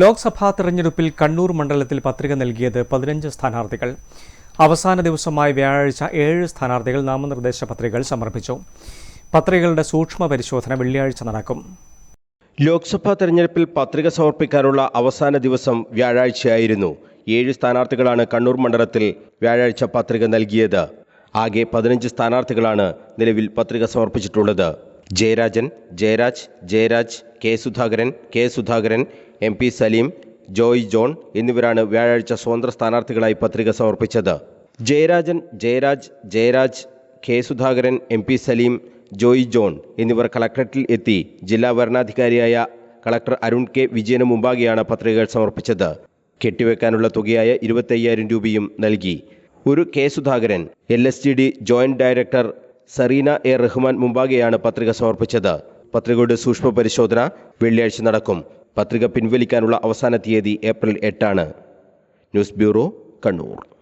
ലോക്സഭാ തെരഞ്ഞെടുപ്പിൽ കണ്ണൂർ മണ്ഡലത്തിൽ പത്രിക നൽകിയത് പതിനഞ്ച് സ്ഥാനാർത്ഥികൾ. അവസാന ദിവസമായ വ്യാഴാഴ്ച ഏഴ് സ്ഥാനാർത്ഥികൾ നാമനിർദ്ദേശ പത്രികകൾ സമർപ്പിച്ചു. പത്രികകളുടെ സൂക്ഷ്മ പരിശോധന വെള്ളിയാഴ്ച നടക്കും. ലോക്സഭാ തെരഞ്ഞെടുപ്പിൽ പത്രിക സമർപ്പിക്കാനുള്ള അവസാന ദിവസം വ്യാഴാഴ്ചയായിരുന്നു. ഏഴ് സ്ഥാനാർത്ഥികളാണ് കണ്ണൂർ മണ്ഡലത്തിൽ വ്യാഴാഴ്ച പത്രിക നൽകിയത്. ആകെ പതിനഞ്ച് സ്ഥാനാർത്ഥികളാണ് നിലവിൽ പത്രിക സമർപ്പിച്ചിട്ടുള്ളത്. Jayarajan Jayaraj Jayaraj K Sudhakaran K Sudhakaran M P Saleem Joy John എന്നിവരാണ് വ്യാഴാഴ്ച സ്വതന്ത്ര സ്ഥാനാർത്ഥികളായി പത്രിക സമർപ്പിച്ചത്. Jayarajan Jayaraj Jayaraj K Sudhakaran M P Saleem Joy John എന്നിവർ കളക്ടറേറ്റിൽ എത്തി ജില്ലാ വരണാധികാരിയായ കളക്ടർ അരുൺ കെ വിജയന് മുമ്പാകെയാണ് പത്രികകൾ സമർപ്പിച്ചത്. കെട്ടിവെക്കാനുള്ള തുകയായ ഇരുപത്തയ്യായിരം രൂപയും നൽകി. ഒരു K Sudhakaran L S G D joint director Sareena A Rahman മുമ്പാകെയാണ് പത്രിക സമർപ്പിച്ചത്. പത്രികയുടെ സൂക്ഷ്മ പരിശോധന വെള്ളിയാഴ്ച നടക്കും. പത്രിക പിൻവലിക്കാനുള്ള അവസാന തീയതി ഏപ്രിൽ എട്ടാണ്. News bureau Kannur.